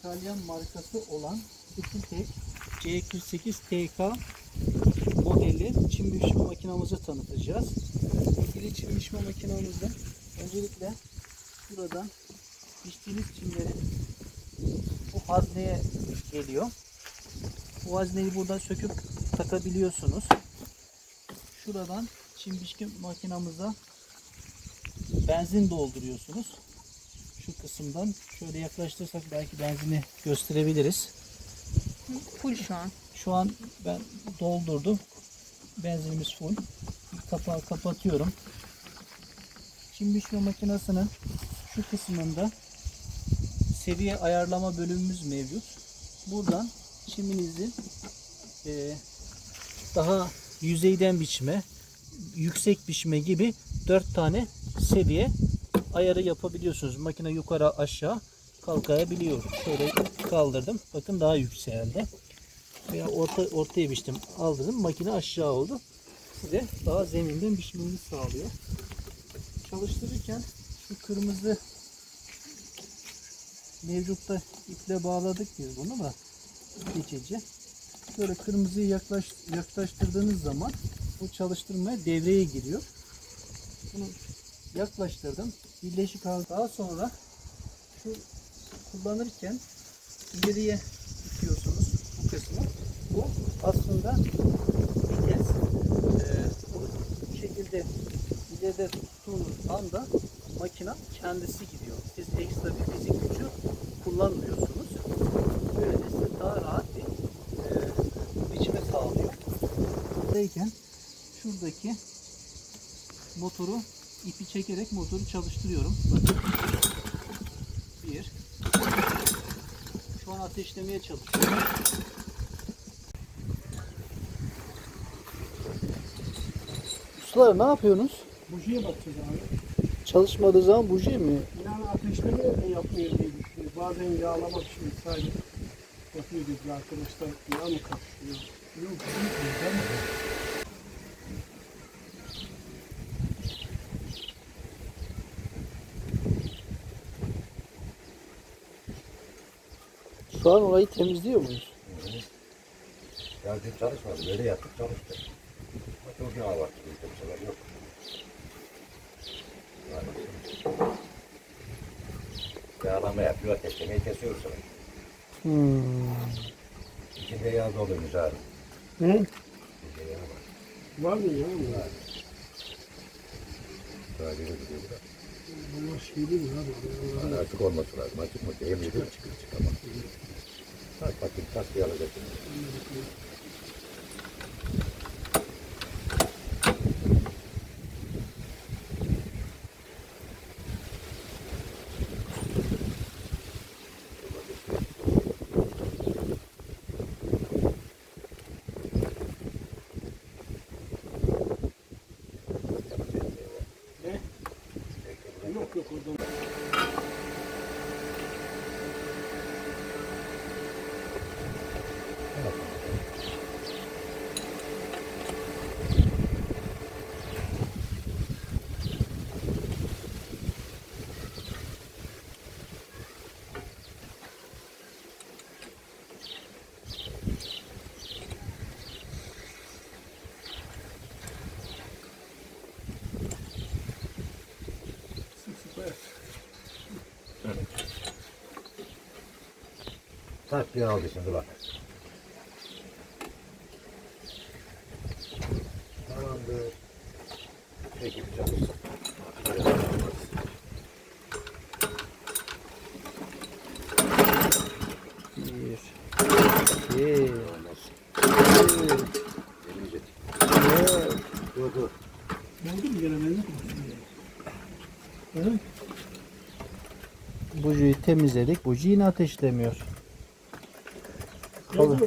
İtalyan markası olan Tek C48 TK modeli çim biçme makinamızı tanıtacağız. İlgili çim biçme makinamızda öncelikle buradan biçtiğiniz çimleri bu hazneye geliyor. Bu hazneyi buradan söküp takabiliyorsunuz. Şuradan çim biçme makinamıza benzin dolduruyorsunuz. Kısımdan şöyle yaklaştırsak belki benzini gösterebiliriz. Full şu an. Şu an ben doldurdum. Benzinimiz full. Kapağı kapatıyorum. Çim biçme makinesinin şu kısmında seviye ayarlama bölümümüz mevcut. Buradan çiminizi eee, daha yüzeyden biçme, yüksek biçme gibi dört tane seviye ayarı yapabiliyorsunuz. Makine yukarı aşağı kalkabiliyor. Şöyle kaldırdım. Bakın daha yükseldi. Veya orta, ortaya biçtim. Aldırdım. Makine aşağı oldu. Size daha zeminden biçmenizi sağlıyor. Çalıştırırken şu kırmızı mevcutta iple bağladık biz bunu da geçici. Böyle kırmızıyı yaklaş, yaklaştırdığınız zaman bu çalıştırmaya devreye giriyor. Bunu yaklaştırdım. Birleşik hal daha sonra şu kullanırken ileriye itiyorsunuz bu kısmı. Bu aslında vites. Ee, bu şekilde ileride tuttuğunuz anda makina kendisi gidiyor. Siz ekstra bir fizik gücü kullanmıyorsunuz. Böylece size daha rahat bir e, biçime sağlıyor. Buradayken şuradaki motoru ipi çekerek motoru çalıştırıyorum. Bakın. Bir. Şu an ateşlemeye çalışıyorum. Ustalar ne yapıyorsunuz? Bujiye bakacağız abi. Çalışmadığı zaman buji mi? Yani ateşleme yapmıyor diye düşünüyorum. Bazen yağlamak için sadece yapıyor dedi arkadaşlar. Yağ mı karıştırıyor? Yok, değil mi? Şu an orayı temizliyor muyuz? Ya dün çalışmadı. Böyle yaptık çalıştı. Çok yağ var. Kimseler yok. Yağlama yapıyor. Ateşlemeyi kesiyor sonra. Hmm. İçinde yağ doluymuş abi. Hı? İçinde yağ var. Var mı ya? Var. Sadece gidiyor burada. Bunlar şey değil mi abi? Açık olması lazım. Açık mı? Miydi? Açık açık ama. Tak bakayım. Tak diye alacaksın. Yok yok orada. Tak diye aldı şimdi bak. Tamamdır. Peki çalışsın. Bir. İki. Dört. Dur dur. Oldu mu. Bujiyi temizledik. Buji yine ateşlemiyor. Kalın.